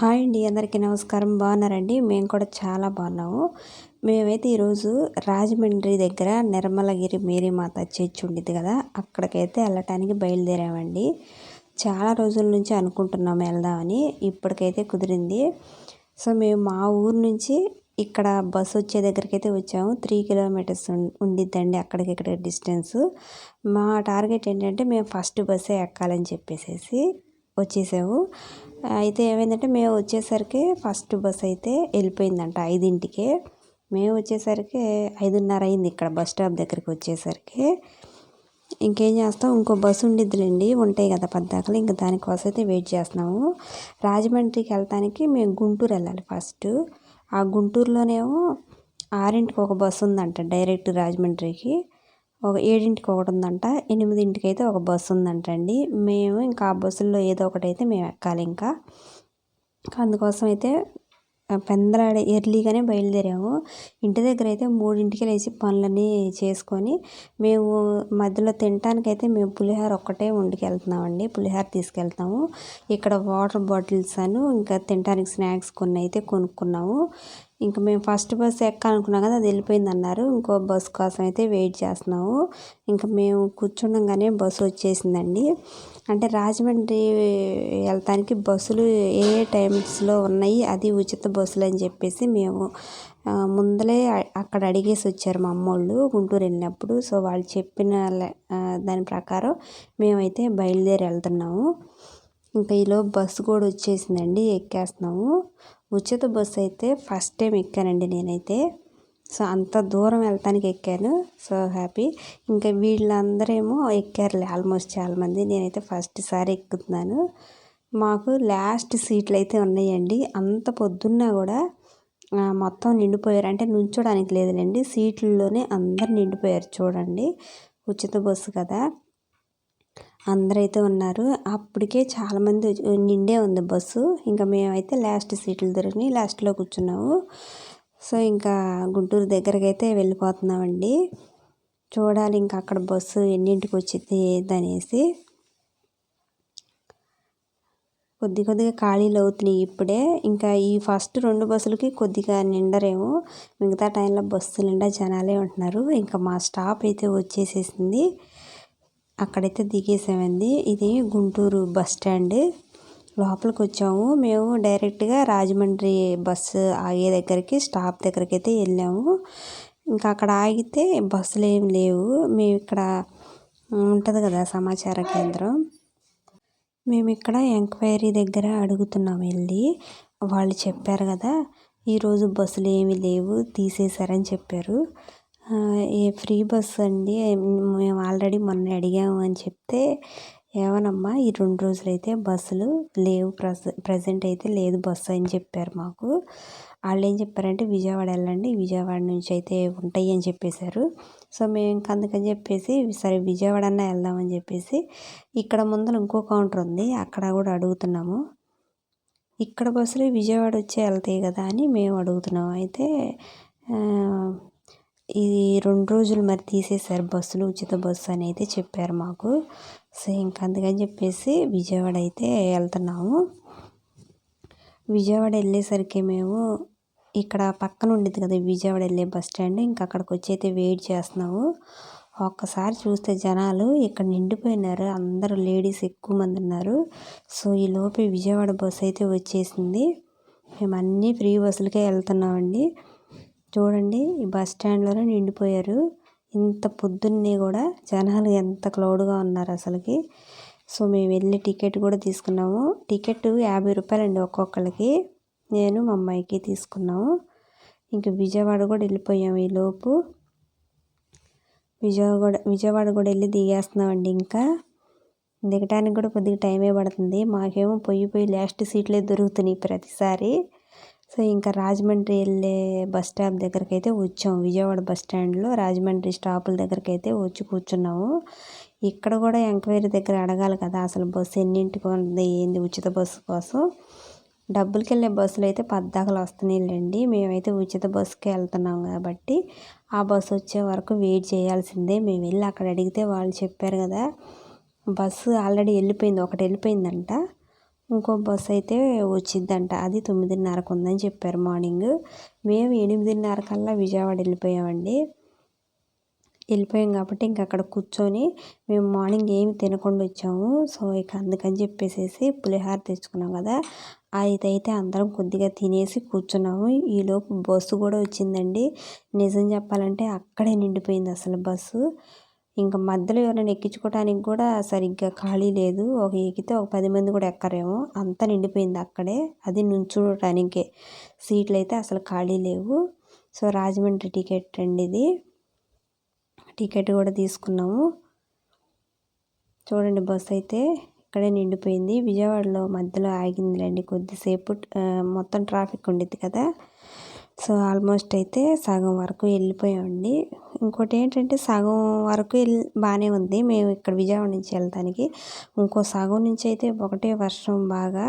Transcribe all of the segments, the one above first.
Hi అండి అందరికీ నమస్కారం. బాగున్నారండి? మేము కూడా చాలా బాగున్నాము. మేమైతే ఈరోజు రాజమండ్రి దగ్గర నిర్మలగిరి మేరీమాత చర్చ్ ఉండిద్ది కదా అక్కడికైతే వెళ్ళటానికి బయలుదేరామండి. చాలా రోజుల నుంచి అనుకుంటున్నాము వెళ్దామని ఇప్పటికైతే కుదిరింది. సో మేము మా ఊరు నుంచి ఇక్కడ బస్సు వచ్చే దగ్గరికి అయితే వచ్చాము. త్రీ కిలోమీటర్స్ ఉండిద్దండి అక్కడికి ఇక్కడ డిస్టెన్స్. మా టార్గెట్ ఏంటంటే మేము ఫస్ట్ బస్సే ఎక్కాలని చెప్పేసి వచ్చేసాము. అయితే ఏమైందంటే మేము వచ్చేసరికి ఫస్ట్ బస్ అయితే వెళ్ళిపోయిందంట ఐదింటికి. మేము వచ్చేసరికి ఐదున్నర అయింది ఇక్కడ బస్ స్టాప్ దగ్గరికి వచ్చేసరికి. ఇంకేం చేస్తాం ఇంకో బస్సు ఉండిద్దిలేండి ఉంటాయి కదా పద్దాకలు ఇంకా దానికోసం అయితే వెయిట్ చేస్తున్నాము. రాజమండ్రికి వెళ్తానికి మేము గుంటూరు వెళ్ళాలి ఫస్ట్. ఆ గుంటూరులోనేమో ఆరింటికి ఒక బస్సు ఉందంట డైరెక్ట్ రాజమండ్రికి. ఒక ఏడింటికి ఒకటి ఉందంట ఎనిమిదింటికి అయితే ఒక బస్సు ఉందంట అండి మేము ఇంకా ఆ బస్సుల్లో ఏదో ఒకటి అయితే మేము ఎక్కాలి ఇంకా. అందుకోసం అయితే పెందలాడే ఎర్లీగానే బయలుదేరాము. ఇంటి దగ్గర అయితే మూడింటికి లేచి పనులన్నీ చేసుకొని మేము మధ్యలో తినటానికైతే మేము పులిహోర ఒక్కటే వండుకెళ్తున్నామండి. పులిహోర తీసుకెళ్తాము ఇక్కడ వాటర్ బాటిల్స్ అను ఇంకా తినడానికి స్నాక్స్ కొన్ని అయితే కొనుక్కున్నాము. ఇంకా మేము ఫస్ట్ బస్ ఎక్కాలనుకున్నాం కదా అది వెళ్ళిపోయింది అన్నారు ఇంకో బస్ కోసం అయితే వెయిట్ చేస్తున్నాము ఇంకా మేము కూర్చుండగానే బస్సు వచ్చేసిందండి. అంటే రాజమండ్రి వెళ్తానికి బస్సులు ఏ ఏ టైమ్స్లో ఉన్నాయి అది ఉచిత బస్సులు అని చెప్పేసి మేము ముందలే అక్కడ అడిగేసి వచ్చారు మా అమ్మోళ్ళు గుంటూరు వెళ్ళినప్పుడు. సో వాళ్ళు చెప్పిన దాని ప్రకారం మేమైతే బయలుదేరి వెళ్తున్నాము. ఇంకా ఈలో బస్సు కూడా వచ్చేసిందండి ఎక్కేస్తున్నాము. ఉచిత బస్సు అయితే ఫస్ట్ టైం ఎక్కానండి నేనైతే. సో అంత దూరం వెళ్తానికి ఎక్కాను. So happy. ఇంకా వీళ్ళందరేమో ఎక్కారులే ఆల్మోస్ట్ చాలామంది. నేనైతే ఫస్ట్ సారి ఎక్కుతున్నాను. మాకు లాస్ట్ సీట్లు అయితే ఉన్నాయండి. అంత పొద్దున్న కూడా మొత్తం నిండిపోయారు. అంటే నుంచోడానికి లేదులేండి. సీట్లలోనే అందరు నిండిపోయారు చూడండి. ఉచిత బస్సు కదా. అందరైతే ఉన్నారు. అప్పటికే చాలామంది నిండే ఉంది బస్సు. ఇంకా మేమైతే లాస్ట్ సీట్లు దొరికినాయి లాస్ట్లో కూర్చున్నాము. సో ఇంకా గుంటూరు దగ్గరికి అయితే వెళ్ళిపోతున్నామండి. చూడాలి ఇంకా అక్కడ బస్సు ఎన్నింటికి వచ్చింది ఏదనేసి. కొద్ది కొద్దిగా ఖాళీలు అవుతున్నాయి ఇప్పుడే. ఇంకా ఈ ఫస్ట్ రెండు బస్సులకి కొద్దిగా నిండరేమో. మిగతా టైంలో బస్సు నిండా జనాలే ఉంటున్నారు. ఇంకా మా స్టాప్ అయితే వచ్చేసేసింది. అక్కడైతే దిగేసామండి. ఇది గుంటూరు బస్ స్టాండ్. లోపలికి వచ్చాము మేము డైరెక్ట్గా రాజమండ్రి బస్సు ఆగే దగ్గరికి స్టాప్ దగ్గరికి అయితే వెళ్ళాము. ఇంకా అక్కడ ఆగితే బస్సులు ఏం లేవు. మేము ఇక్కడ ఉంటుంది కదా సమాచార కేంద్రం. మేము ఇక్కడ ఎంక్వైరీ దగ్గర అడుగుతున్నాం వెళ్ళి. వాళ్ళు చెప్పారు కదా ఈరోజు బస్సులు ఏమీ లేవు తీసేశారని చెప్పారు. ఏ ఫ్రీ బస్ అండి? మేము ఆల్రెడీ మొన్న అడిగాము అని చెప్తే ఏమనమ్మా ఈ రెండు రోజులైతే బస్సులు లేవు ప్రజ ప్రజెంట్ అయితే లేదు బస్సు అని చెప్పారు మాకు. వాళ్ళు ఏం చెప్పారంటే విజయవాడ వెళ్ళండి విజయవాడ నుంచి అయితే ఉంటాయి అని చెప్పేశారు. సో మేము ఇంక అందుకని చెప్పేసి సరే విజయవాడ అన్న వెళ్దామని చెప్పేసి ఇక్కడ ముందర ఇంకో కౌంటర్ ఉంది అక్కడ కూడా అడుగుతున్నాము. ఇక్కడ బస్సులు విజయవాడ వచ్చి వెళ్తాయి కదా అని మేము అడుగుతున్నాము. అయితే ఈ రెండు రోజులు మరి తీసేశారు బస్సులు ఉచిత బస్సు అని అయితే చెప్పారు మాకు. సో ఇంకా అందుకని చెప్పేసి విజయవాడ అయితే వెళ్తున్నాము. విజయవాడ వెళ్ళేసరికి మేము ఇక్కడ పక్కన ఉండేది కదా విజయవాడ వెళ్ళే బస్ స్టాండ్ ఇంకా అక్కడికి వచ్చి అయితే వెయిట్ చేస్తున్నాము. ఒక్కసారి చూస్తే జనాలు ఇక్కడ నిండిపోయినారు అందరూ లేడీస్ ఎక్కువ మంది ఉన్నారు. సో ఈ లోపే విజయవాడ బస్సు అయితే వచ్చేసింది. మేము అన్నీ ఫ్రీ బస్సులకే వెళ్తున్నామండి. చూడండి ఈ బస్ స్టాండ్లోనే నిండిపోయారు. ఇంత పొద్దున్నే కూడా జనాలు ఎంత క్లౌడ్గా ఉన్నారు అసలుకి. సో మేము వెళ్ళి టికెట్ కూడా తీసుకున్నాము. టికెట్ యాభై రూపాయలండి ఒక్కొక్కరికి నేను మా అమ్మాయికి తీసుకున్నాము. ఇంకా విజయవాడ కూడా వెళ్ళిపోయాము ఈలోపు విజయవాడ విజయవాడ కూడా వెళ్ళి దిగేస్తున్నామండి ఇంకా. దిగటానికి కూడా కొద్దిగా టైమే పడుతుంది. మాకేమో పొయ్యి పొయ్యి లాస్ట్ సీట్లే దొరుకుతున్నాయి ప్రతిసారి. సో ఇంకా రాజమండ్రి వెళ్ళే బస్ స్టాప్ దగ్గరికి అయితే వచ్చాము విజయవాడ బస్ స్టాండ్లో రాజమండ్రి స్టాపుల దగ్గరికి అయితే వచ్చి కూర్చున్నాము. ఇక్కడ కూడా ఎంక్వైరీ దగ్గర అడగాలి కదా అసలు బస్సు ఎన్నింటికి ఉంది ఏంది ఉచిత బస్సు కోసం? డబ్బులకి వెళ్ళే బస్సులు అయితే పద్దాకలు వస్తున్నాయిలేండి. మేమైతే ఉచిత బస్సుకి వెళ్తున్నాం కాబట్టి ఆ బస్సు వచ్చే వరకు వెయిట్ చేయాల్సిందే. మేము వెళ్ళి అక్కడ అడిగితే వాళ్ళు చెప్పారు కదా బస్సు ఆల్రెడీ వెళ్ళిపోయింది ఒకటి వెళ్ళిపోయిందంట. ఇంకో బస్ అయితే వచ్చిద్దంట. అది తొమ్మిదిన్నరకు ఉందని చెప్పారు మార్నింగ్. మేము ఎనిమిదిన్నర కల్లా విజయవాడ వెళ్ళిపోయామండి. వెళ్ళిపోయాం కాబట్టి ఇంక అక్కడ కూర్చొని మేము మార్నింగ్ ఏమి తినకుండా వచ్చాము. సో ఇక అందుకని చెప్పేసేసి పులిహార తెచ్చుకున్నాం కదా. అయితే అందరం కొద్దిగా తినేసి కూర్చున్నాము. ఈలోపు బస్సు కూడా వచ్చిందండి. నిజం చెప్పాలంటే అక్కడే నిండిపోయింది అసలు బస్సు. ఇంకా మధ్యలో ఎవరైనా ఎక్కించుకోవడానికి కూడా సరిగ్గా ఖాళీ లేదు. ఒక ఎక్కితే ఒక పది మంది కూడా ఎక్కరేమో. అంతా నిండిపోయింది అక్కడే. అది నుంచోటానికే సీట్లు అయితే అసలు ఖాళీ లేవు. సో రాజమండ్రి టికెట్ అండి ఇది. టికెట్ కూడా తీసుకున్నాము. చూడండి బస్ అయితే ఇక్కడే నిండిపోయింది. విజయవాడలో మధ్యలో ఆగిందిలేండి కొద్దిసేపు. మొత్తం ట్రాఫిక్ ఉండిద్ది కదా. సో ఆల్మోస్ట్ అయితే సగం వరకు వెళ్ళిపోయామండి. ఇంకోటి ఏంటంటే సగం వరకు వెళ్ళి బాగానే ఉంది. మేము ఇక్కడ విజయవాడ నుంచి వెళ్తానికి ఇంకో సగం నుంచి అయితే ఒకటే వర్షం బాగా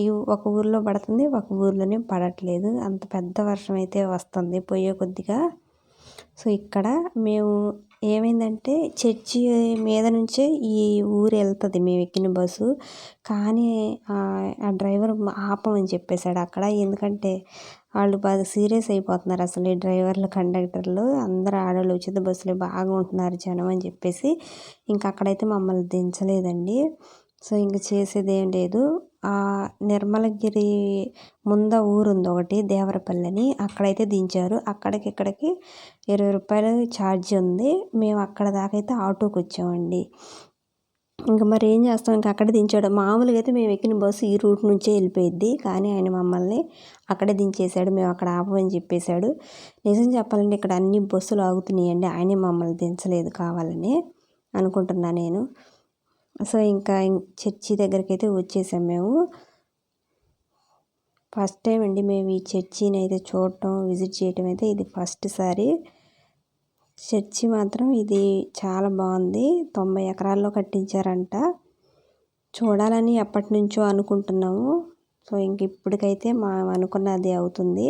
ఈ ఒక ఊర్లో పడుతుంది ఒక ఊర్లోనే పడట్లేదు. అంత పెద్ద వర్షం అయితే వస్తుంది పోయే కొద్దిగా. సో ఇక్కడ మేము ఏమైందంటే చర్చి మీద నుంచే ఈ ఊరు వెళ్తుంది. మేము ఎక్కిన బస్సు. కానీ ఆ డ్రైవర్ ఆపమని చెప్పేశాడు అక్కడ. ఎందుకంటే వాళ్ళు బాగా సీరియస్ అయిపోతున్నారు అసలు ఈ డ్రైవర్లు కండక్టర్లు. అందరు ఆడవాళ్ళు ఉచిత బస్సులు బాగా ఉంటున్నారు జనం అని చెప్పేసి. ఇంకా అక్కడైతే మమ్మల్ని దించలేదండి. సో ఇంక చేసేది ఏం లేదు. ఆ నిర్మలగిరి ముంద ఊరుంది ఒకటి దేవరపల్లిని. అక్కడైతే దించారు. అక్కడికి ఇక్కడికి ఇరవై రూపాయలు ఛార్జ్ ఉంది. మేము అక్కడ దాకా అయితే ఆటోకి వచ్చామండి. ఇంకా మరి ఏం చేస్తాం? ఇంకా అక్కడ దించాడు. మామూలుగా అయితే మేము ఎక్కిన బస్సు ఈ రూట్ నుంచే వెళ్ళిపోయిద్ది. కానీ ఆయన మమ్మల్ని అక్కడే దించేశాడు మేము అక్కడ ఆపమని చెప్పేశాడు. నిజం చెప్పాలంటే ఇక్కడ అన్ని బస్సులు ఆగుతున్నాయండి. ఆయనే మమ్మల్ని దించలేదు కావాలని అనుకుంటున్నా నేను. సో ఇంకా చర్చి దగ్గరికి అయితే వచ్చేసాం మేము. ఫస్ట్ టైం అండి మేము ఈ చర్చిని అయితే చూడటం విజిట్ చేయటం అయితే ఇది ఫస్ట్ సారి. చర్చి మాత్రం ఇది చాలా బాగుంది. తొంభై ఎకరాల్లో కట్టించారంట. చూడాలని ఎప్పటి నుంచో అనుకుంటున్నాము. సో ఇంక ఇప్పటికైతే మా అనుకున్నది అవుతుంది.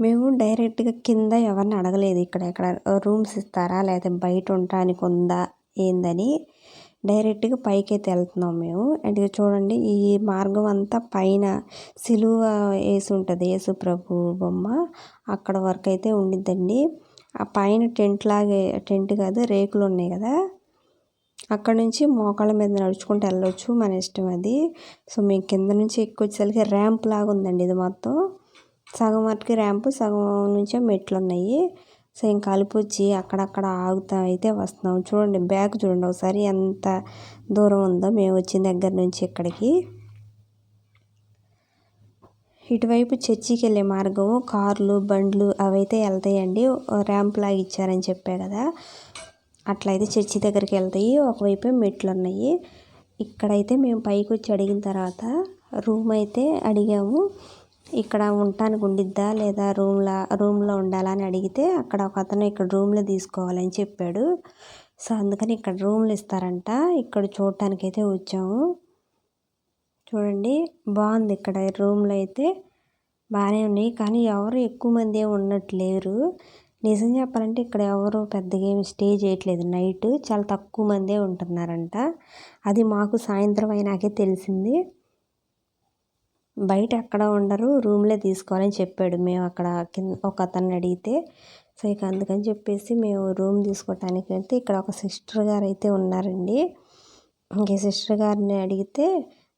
మేము డైరెక్ట్గా కింద ఎవరిని అడగలేదు. ఇక్కడ ఎక్కడ రూమ్స్ ఇస్తారా? లేకపోతే బయట ఉండటానికి ఉందా? ఏందని. డైరెక్ట్గా పైకైతే వెళ్తున్నాం మేము. అండ్ చూడండి ఈ మార్గం అంతా పైన సిలువ వేసి ఉంటుంది యేసు ప్రభు బొమ్మ. అక్కడ వరకు అయితే ఉండిద్దండి. ఆ పైన టెంట్ లాగే టెంట్ కాదు రేకులు ఉన్నాయి కదా. అక్కడ నుంచి మోకాళ్ళ మీద నడుచుకుంటూ వెళ్ళొచ్చు మన ఇష్టం అది. సో మేము కింద నుంచి ఎక్కువచ్చేసరికి ర్యాంప్ లాగా ఉందండి ఇది మొత్తం. సగం వరకు ర్యాంపు సగం నుంచే మెట్లు ఉన్నాయి సో ఇంకా వచ్చి అక్కడక్కడ ఆగుతా అయితే వస్తున్నాం. చూడండి బ్యాగ్ చూడండి ఒకసారి ఎంత దూరం ఉందో. మేము వచ్చిన దగ్గర నుంచి ఇక్కడికి. ఇటువైపు చర్చికి వెళ్ళే మార్గం కార్లు బండ్లు అవైతే వెళ్తాయండి. ర్యాంప్ లాగా ఇచ్చారని చెప్పా కదా. అట్లయితే చర్చి దగ్గరికి వెళ్తాయి. ఒకవైపు మెట్లు ఉన్నాయి ఇక్కడైతే మేము పైకి వచ్చి అడిగిన తర్వాత రూమ్ అయితే అడిగాము. ఇక్కడ ఉండటానికి ఉండిద్దా లేదా రూమ్లో రూమ్లో ఉండాలా అని అడిగితే అక్కడ ఒక అతను ఇక్కడ రూమ్లో తీసుకోవాలని చెప్పాడు. సో అందుకని ఇక్కడ రూమ్లు ఇస్తారంట. ఇక్కడ చూడటానికి అయితే వచ్చాము. చూడండి బాగుంది ఇక్కడ రూమ్లో అయితే. బాగానే ఉన్నాయి. కానీ ఎవరు ఎక్కువ మంది ఏమి ఉన్నట్లేరు నిజం చెప్పాలంటే ఇక్కడ ఎవరు పెద్దగా ఏమి స్టే చేయట్లేదు. నైట్ చాలా తక్కువ మందే ఉంటున్నారంట. అది మాకు సాయంత్రం అయినాకే తెలిసింది. బయట ఎక్కడ ఉండరు రూమ్లే తీసుకోవాలని చెప్పాడు. మేము అక్కడ కింద ఒక అతన్ని అడిగితే సో ఇక అందుకని చెప్పేసి మేము రూమ్ తీసుకోవటానికి వెళ్తే ఇక్కడ ఒక సిస్టర్ గారు అయితే ఉన్నారండి. ఇంకే సిస్టర్ గారిని అడిగితే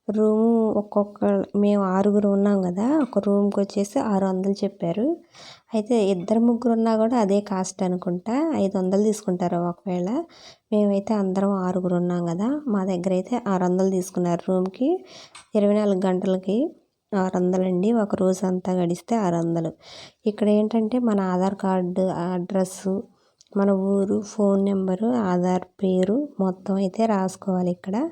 రూము ఒక్కొక్క మేము ఆరుగురు ఉన్నాం కదా ఒక రూమ్కి వచ్చేసి ఆరు వందలు చెప్పారు. అయితే ఇద్దరు ముగ్గురు ఉన్నా కూడా అదే కాస్ట్ అనుకుంటా ఐదు వందలు తీసుకుంటారు ఒకవేళ. మేమైతే అందరం ఆరుగురు ఉన్నాం కదా మా దగ్గర అయితే ఆరు వందలు తీసుకున్నారు రూమ్కి ఇరవై నాలుగు గంటలకి. ఆరు వందలండి ఒక రోజు అంతా గడిస్తే ఆరు వందలు ఇక్కడ ఏంటంటే మన ఆధార్ కార్డు అడ్రస్సు మన ఊరు ఫోన్ నెంబరు ఆధార్ పేరు మొత్తం అయితే రాసుకోవాలి ఇక్కడ.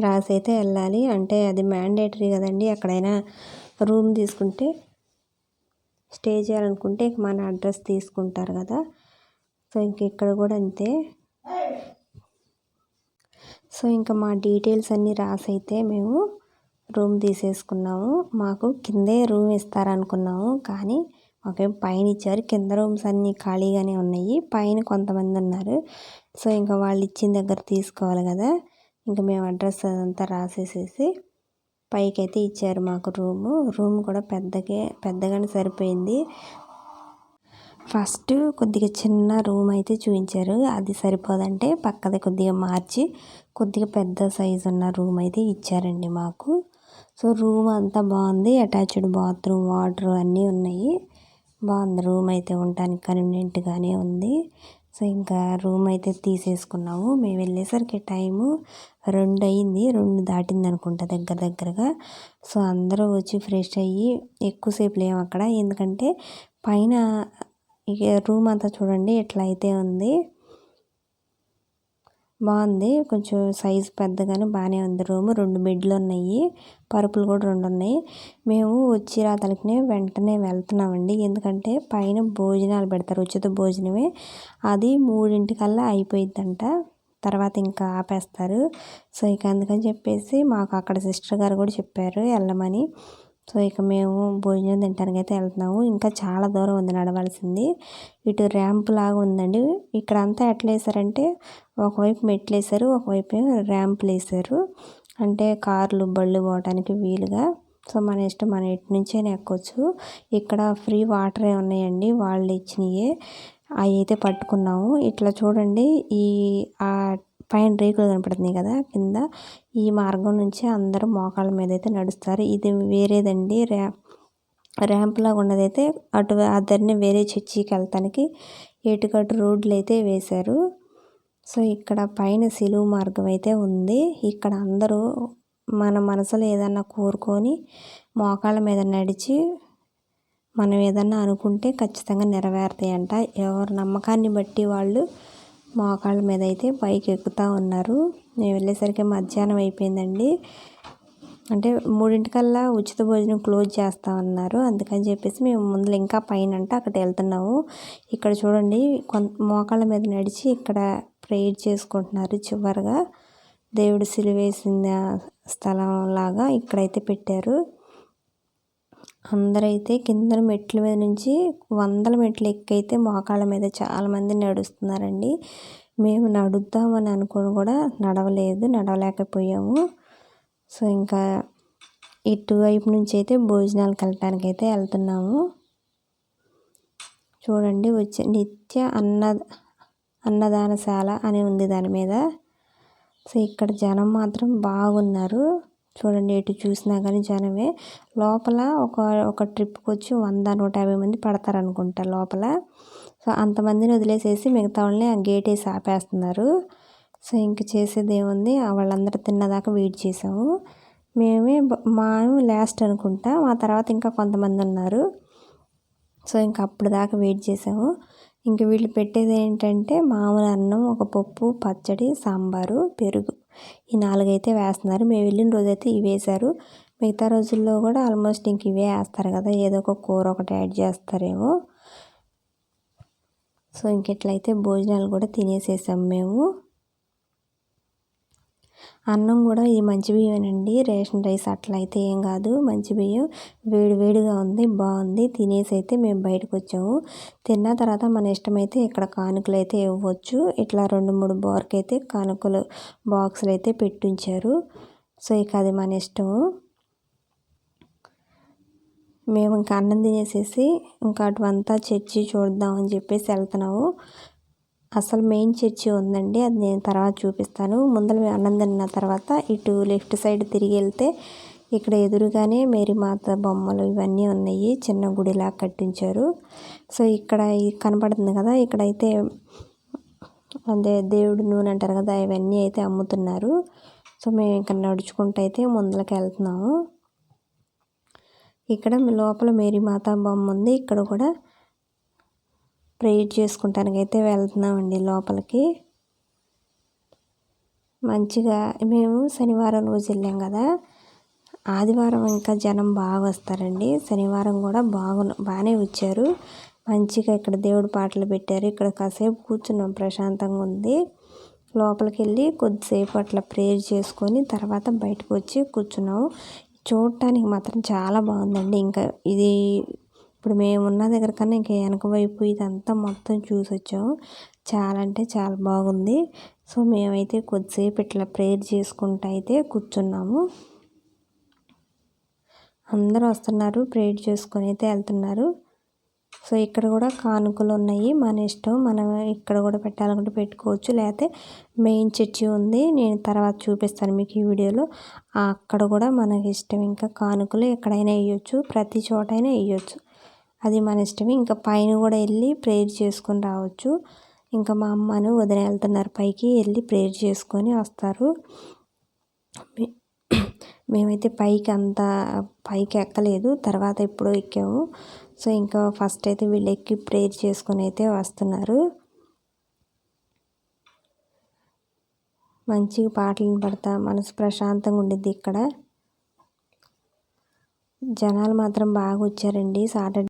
రాసి అయితే వెళ్ళాలి. అంటే అది మ్యాండేటరీ కదండి. ఎక్కడైనా రూమ్ తీసుకుంటే స్టే చేయాలనుకుంటే మన అడ్రస్ తీసుకుంటారు కదా. సో ఇంక ఇక్కడ కూడా అంతే. సో ఇంకా మా డీటెయిల్స్ అన్నీ రాసి అయితే మేము రూమ్ తీసేసుకున్నాము. మాకు కిందే రూమ్ ఇస్తారనుకున్నాము. కానీ మాకేం పైన ఇచ్చారు. కింద రూమ్స్ అన్నీ ఖాళీగానే ఉన్నాయి. పైన కొంతమంది ఉన్నారు. సో ఇంకా వాళ్ళు ఇచ్చిన దగ్గర తీసుకోవాలి కదా. ఇంకా మేము అడ్రస్ అదంతా రాసేసేసి పైకి అయితే ఇచ్చారు మాకు రూము. రూమ్ కూడా పెద్దగా పెద్దగానే సరిపోయింది. ఫస్ట్ కొద్దిగా చిన్న రూమ్ అయితే చూపించారు అది సరిపోదంటే పక్కది కొద్దిగా మార్చి కొద్దిగా పెద్ద సైజు ఉన్న రూమ్ అయితే ఇచ్చారండి మాకు. సో రూమ్ అంతా బాగుంది. అటాచ్డ్ బాత్రూమ్ వాటర్ అన్నీ ఉన్నాయి. బాగుంది. రూమ్ అయితే ఉండటానికి కన్వీనియంట్గానే ఉంది. సో ఇంకా రూమ్ అయితే తీసేసుకున్నాము. మేము వెళ్ళేసరికి టైము రెండు అయింది. రెండు దాటింది అనుకుంటా దగ్గర దగ్గరగా. సో అందరూ వచ్చి ఫ్రెష్ అయ్యి ఎక్కువసేపు లేము అక్కడ. ఎందుకంటే పైన ఇక రూమ్ అంతా చూడండి ఎట్లా అయితే ఉంది. బాగుంది. కొంచెం సైజు పెద్దగానే బాగానే ఉంది రూమ్. రెండు బెడ్లు ఉన్నాయి. పరుపులు కూడా రెండు ఉన్నాయి. మేము వచ్చి రాతలకి వెంటనే వెళ్తున్నామండి. ఎందుకంటే పైన భోజనాలు పెడతారు ఉచిత భోజనమే. అది మూడింటికల్లా అయిపోయిద్దంట. తర్వాత ఇంకా ఆపేస్తారు. సో ఇక అందుకని చెప్పేసి మాకు అక్కడ సిస్టర్ గారు కూడా చెప్పారు వెళ్ళమని. సో ఇక మేము భోజనం తినడానికి అయితే వెళ్తున్నాము. ఇంకా చాలా దూరం ఉంది నడవాల్సింది. ఇటు ర్యాంప్ లాగా ఉందండి. ఇక్కడ అంతా ఎట్లా వేసారంటే ఒకవైపు మెట్లు వేసారు ఒకవైపు ర్యాంపులు వేసారు అంటే కార్లు బళ్ళు పోవడానికి వీలుగా. సో మన ఇష్టం మన ఇటు నుంచే ఎక్కొచ్చు. ఇక్కడ ఫ్రీ వాటరే ఉన్నాయండి వాళ్ళు ఇచ్చినవి అవి అయితే పట్టుకున్నాము. ఇట్లా చూడండి ఈ ఆ పైన రేకులు కనపడుతున్నాయి కదా కింద ఈ మార్గం నుంచి అందరూ మోకాళ్ళ మీద అయితే నడుస్తారు. ఇది వేరేదండి. ర్యా ర్యాంప్ లాగా ఉన్నదైతే అటు అద్దరిని వేరే చర్చికి వెళ్తానికి ఏటుకటు రోడ్లు అయితే వేశారు. సో ఇక్కడ పైన సిలువు మార్గం అయితే ఉంది. ఇక్కడ అందరూ మన మనసులో ఏదన్నా కోరుకొని మోకాళ్ళ మీద నడిచి మనం ఏదన్నా అనుకుంటే ఖచ్చితంగా నెరవేరుతాయంట. ఎవరి నమ్మకాన్ని బట్టి వాళ్ళు మోకాళ్ళ మీద అయితే పైకి ఎక్కుతూ ఉన్నారు. మేము వెళ్ళేసరికి మధ్యాహ్నం అయిపోయిందండి. అంటే మూడింటికల్లా ఉచిత భోజనం క్లోజ్ చేస్తా ఉన్నారు. అందుకని చెప్పేసి మేము ముందు ఇంకా పైన అంటే అక్కడ వెళ్తున్నాము. ఇక్కడ చూడండి కొంత మోకాళ్ళ మీద నడిచి ఇక్కడ ప్రేయర్ చేసుకుంటున్నారు చివరిగా. దేవుడు సిలివేసిన స్థలం లాగా ఇక్కడైతే పెట్టారు. అందరైతే కింద మెట్ల మీద నుంచి వందల మెట్లు ఎక్కైతే మోకాళ్ళ మీద చాలామంది నడుస్తున్నారండి మేము నడుద్దామని అనుకుని కూడా నడవలేదు నడవలేకపోయాము. సో ఇంకా ఇటువైపు నుంచి అయితే భోజనాలకు వెళ్ళటానికి అయితే వెళ్తున్నాము. చూడండి వచ్చే నిత్య అన్న అన్నదానశాల అని ఉంది దాని మీద. సో ఇక్కడ జనం మాత్రం బాగున్నారు. చూడండి ఎటు చూసినా కానీ జనమే. లోపల ఒక ఒక ట్రిప్కి వచ్చి వంద నూట యాభై మంది పడతారనుకుంటా లోపల. సో అంతమందిని వదిలేసేసి మిగతా వాళ్ళని ఆ గేట్ వేసి ఆపేస్తున్నారు సో ఇంక చేసేది ఏముంది వాళ్ళందరూ తిన్నదాకా వెయిట్ చేసాము. మేమే మేము లాస్ట్ అనుకుంటా. మా తర్వాత ఇంకా కొంతమంది ఉన్నారు. సో ఇంకా అప్పుడు దాకా వెయిట్ చేసాము. ఇంక వీళ్ళు పెట్టేది ఏంటంటే మామూలు అన్నం ఒక పప్పు పచ్చడి సాంబారు పెరుగు. ఈ నాలుగైతే వేస్తున్నారు. మేము వెళ్ళిన రోజైతే ఇవి వేశారు మిగతా రోజుల్లో కూడా ఆల్మోస్ట్ ఇంక ఇవే వేస్తారు కదా. ఏదో ఒక కూర ఒకటి యాడ్ చేస్తారేమో. సో ఇంకెట్లయితే భోజనాలు కూడా తినేసేసాం మేము. అన్నం కూడా ఈ మంచి బియ్యమేనండి. రేషన్ రైస్ అట్లా అయితే ఏం కాదు. మంచి బియ్యం. వేడి వేడిగా ఉంది బాగుంది. తినేసి అయితే మేము బయటకు వచ్చాము తిన్న తర్వాత మన ఇష్టమైతే ఇక్కడ కానుకలు అయితే ఇవ్వచ్చు. ఇట్లా రెండు మూడు బార్కి అయితే కానుకలు బాక్సులు అయితే పెట్టించారు. సో ఇక అది మన ఇష్టము. మేము ఇంకా అన్నం తినేసేసి ఇంకా అటువంతా చర్చి చూద్దామని చెప్పేసి వెళ్తున్నాము. అసలు మెయిన్ చర్చి ఉందండి. అది నేను తర్వాత చూపిస్తాను. ముందర అన్నం తర్వాత ఇటు లెఫ్ట్ సైడ్ తిరిగి వెళ్తే ఇక్కడ ఎదురుగానే మేరీమాత బొమ్మలు ఇవన్నీ ఉన్నాయి. చిన్న గుడిలా కట్టించారు. సో ఇక్కడ కనపడుతుంది కదా ఇక్కడైతే అదే దేవుడు నూనె అంటారు కదా ఇవన్నీ అయితే అమ్ముతున్నారు. సో మేము ఇక్కడ నడుచుకుంటూ అయితే ముందరకి వెళ్తున్నాము. ఇక్కడ లోపల మేరీమాత బొమ్మ ఉంది. ఇక్కడ కూడా ప్రేయర్ చేసుకుంటానికి అయితే వెళ్తున్నామండి లోపలికి. మంచిగా మేము శనివారం రోజు వెళ్ళాం కదా. ఆదివారం ఇంకా జనం బాగా వస్తారండి. శనివారం కూడా బాగు బాగానే వచ్చారు. మంచిగా ఇక్కడ దేవుడు పాటలు పెట్టారు. ఇక్కడ కాసేపు కూర్చున్నాం ప్రశాంతంగా ఉంది. లోపలికి వెళ్ళి కొద్దిసేపు అట్లా ప్రేయర్ చేసుకొని తర్వాత బయటకు వచ్చి కూర్చున్నాము చూడటానికి మాత్రం చాలా బాగుందండి. ఇంకా ఇది ఇప్పుడు మేము ఉన్న దగ్గర కన్నా ఇంకా వెనక వైపు ఇదంతా మొత్తం చూసి వచ్చాము. చాలా అంటే చాలా బాగుంది. సో మేమైతే కొద్దిసేపు ఇట్లా ప్రేయర్ చేసుకుంటూ అయితే కూర్చున్నాము. అందరూ వస్తున్నారు ప్రేయర్ చేసుకొని అయితే వెళ్తున్నారు. సో ఇక్కడ కూడా కానుకలు ఉన్నాయి మన ఇష్టం. మనం ఇక్కడ కూడా పెట్టాలనుకుంటే పెట్టుకోవచ్చు. లేకపోతే మెయిన్ చర్చి ఉంది నేను తర్వాత చూపిస్తాను మీకు ఈ వీడియోలో. అక్కడ కూడా మనకి ఇష్టం ఇంకా కానుకలు ఎక్కడైనా వేయచ్చు ప్రతి చోటైనా వేయచ్చు. అది మన ఇష్టం ఇంకా పైన కూడా వెళ్ళి ప్రేయర్ చేసుకొని రావచ్చు. ఇంకా మా అమ్మను వదిన వెళ్తున్నారు పైకి వెళ్ళి ప్రేయర్ చేసుకొని వస్తారు. మేమైతే పైకి అంత పైకి ఎక్కలేదు. తర్వాత ఎప్పుడో ఎక్కాము. సో ఇంకా ఫస్ట్ అయితే వీళ్ళు ఎక్కి ప్రేయర్ చేసుకొని అయితే వస్తున్నారు. మంచిగా పాటలు పడతా మనసు ప్రశాంతంగా ఉండిద్ది ఇక్కడ. జనాలు మాత్రం బాగా వచ్చారండి. సాటర్డే